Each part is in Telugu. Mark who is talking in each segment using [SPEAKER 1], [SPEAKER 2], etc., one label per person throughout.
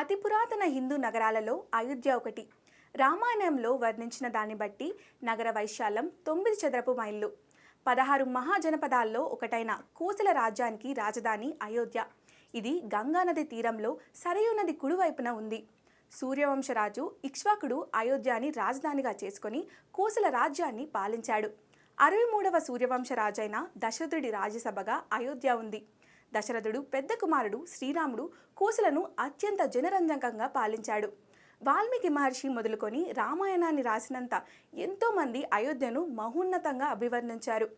[SPEAKER 1] అతి పురాతన హిందూ నగరాలలో అయోధ్య ఒకటి. రామాయణంలో వర్ణించిన దాన్ని బట్టి నగర వైశాల్యం తొమ్మిది చదరపు మైళ్ళు. పదహారు మహాజనపదాల్లో ఒకటైన కోసల రాజ్యానికి రాజధాని అయోధ్య. ఇది గంగానది తీరంలో సరయూ నది కుడివైపున ఉంది. సూర్యవంశరాజు ఇక్ష్వాకుడు అయోధ్యని రాజధానిగా చేసుకొని కోసల రాజ్యాన్ని పాలించాడు. అరవై మూడవ సూర్యవంశరాజైన దశరథుడి రాజ్యసభగా అయోధ్య ఉంది. దశరథుడు పెద్ద కుమారుడు శ్రీరాముడు కోసలను అత్యంత జనరంజకంగా పాలించాడు. వాల్మీకి మహర్షి మొదలుకొని రామాయణాన్ని రాసినంత ఎంతోమంది అయోధ్యను మహోన్నతంగా అభివర్ణించారు.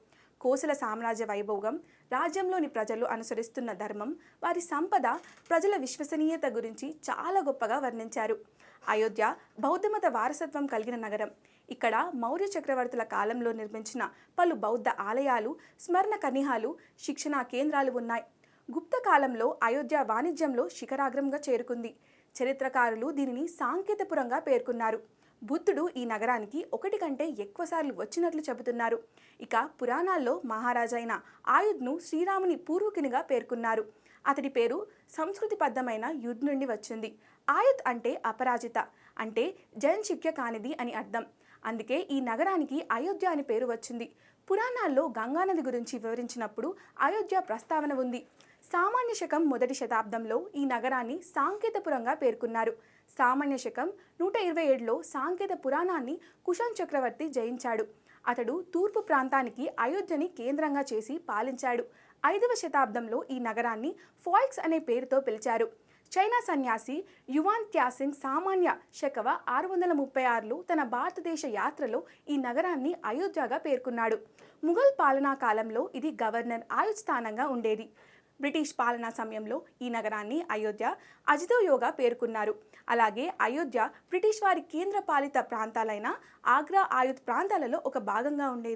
[SPEAKER 1] కోసల సామ్రాజ్య వైభోగం రాజ్యంలోని ప్రజలు అనుసరిస్తున్న ధర్మం వారి సంపద ప్రజల విశ్వసనీయత గురించి చాలా గొప్పగా వర్ణించారు. అయోధ్య బౌద్ధమత వారసత్వం కలిగిన నగరం. ఇక్కడ మౌర్య చక్రవర్తుల కాలంలో నిర్మించిన పలు బౌద్ధ ఆలయాలు స్మరణ కనిహాలు శిక్షణా కేంద్రాలు ఉన్నాయి. గుప్త కాలంలో అయోధ్య వాణిజ్యంలో శిఖరాగ్రంగా చేరుకుంది. చరిత్రకారులు దీనిని సాంకేతపురంగా పేర్కొన్నారు. బుద్ధుడు ఈ నగరానికి ఒకటి కంటే ఎక్కువసార్లు వచ్చినట్లు చెబుతున్నారు. ఇక పురాణాల్లో మహారాజైన ఆయుధ్ను శ్రీరాముని పూర్వకునిగా పేర్కొన్నారు. అతడి పేరు సంస్కృతిబద్ధమైన యుద్ నుండి వచ్చింది. ఆయుధ్ అంటే అపరాజిత అంటే జన్శిక్య కానిది అని అర్థం. అందుకే ఈ నగరానికి అయోధ్య అని పేరు వచ్చింది. పురాణాల్లో గంగానది గురించి వివరించినప్పుడు అయోధ్య ప్రస్తావన ఉంది. సామాన్య శకం మొదటి శతాబ్దంలో ఈ నగరాన్ని సాంకేతపురంగా పేర్కొన్నారు. సామాన్య శకం నూట ఇరవై ఏడులో సాంకేత పురాణాన్ని కుషాన్ చక్రవర్తి జయించాడు. అతడు తూర్పు ప్రాంతానికి అయోధ్యని కేంద్రంగా చేసి పాలించాడు. ఐదవ శతాబ్దంలో ఈ నగరాన్ని ఫాయిక్స్ అనే పేరుతో పిలిచారు. చైనా సన్యాసి యువాన్ త్యాసింగ్ సామాన్య శకవ ఆరు వందల ముప్పై ఆరులో తన భారతదేశ యాత్రలో ఈ నగరాన్ని అయోధ్యగా పేర్కొన్నాడు. ముఘల్ పాలనా కాలంలో ఇది గవర్నర్ ఆయుధ్ స్థానంగా ఉండేది. బ్రిటిష్ పాలనా సమయంలో ఈ నగరాన్ని అయోధ్య అజితోయోగా పేర్కొన్నారు. అలాగే అయోధ్య బ్రిటిష్ వారి కేంద్ర పాలిత ప్రాంతాలైన ఆగ్రా ఆయుధ్ ప్రాంతాలలో ఒక భాగంగా ఉండేది.